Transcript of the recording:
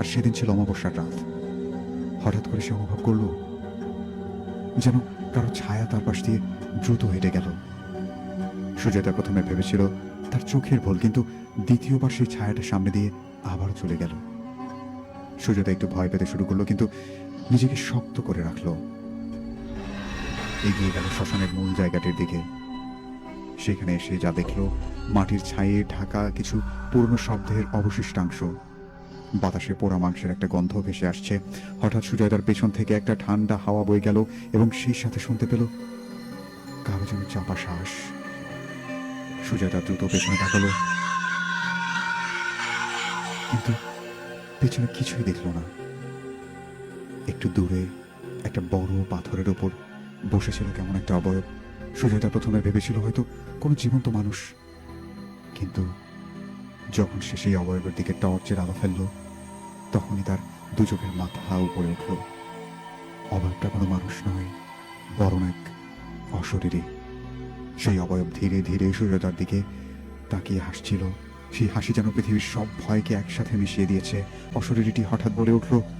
আর সেদিন ছিল অমাবস্যার রাত। হঠাৎ করে সে অনুভব করল যেন কারও ছায়া তার পাশ দিয়ে দ্রুত হেঁটে গেল। সুজাতা প্রথমে ভেবেছিল তার চোখের ভুল, কিন্তু দ্বিতীয়বার সেই ছায়াটা সামনে দিয়ে আবার চলে গেল। সুজাতা একটু ভয় পেতে শুরু করল, কিন্তু নিজেকে শক্ত করে রাখল। এগিয়ে গেল শ্মশানের মূল জায়গাটির দিকে। সেখানে এসে যা দেখল, মাটির ছায়ে ঢাকা কিছু পুরনো শব্দের অবশিষ্টাংশ। বাতাসে পোড়া মাংসের একটা গন্ধ ভেসে আসছে। হঠাৎ সুজয়দার পেছন থেকে একটা ঠান্ডা হাওয়া বয়ে গেল এবং সেই সাথে শুনতে পেল কারও যেন চাপা শ্বাস। সুজয়দা দ্রুত পেছনে তাকালো। কিন্তু পেছনে কিছুই দেখল না। একটু দূরে একটা বড় পাথরের ওপর বসেছিল কেমন একটা অবয়ব। সুজয়দা প্রথমে ভেবেছিল হয়তো কোনো জীবন্ত মানুষ। কিন্তু যখন সে সেই অবয়বের দিকে টর্চের আলো ফেলল, তখনই তার দু চোখের মাথা উপরে উঠল। অবয়বটা কোনো মানুষ নয়, বরং এক অশরীরী। সেই অবয়ব ধীরে ধীরে সূর্যতার দিকে তাকিয়ে হাসছিল। সেই হাসি যেন পৃথিবীর সব ভয়কে একসাথে মিশিয়ে দিয়েছে। অশরীরটি হঠাৎ বলে উঠল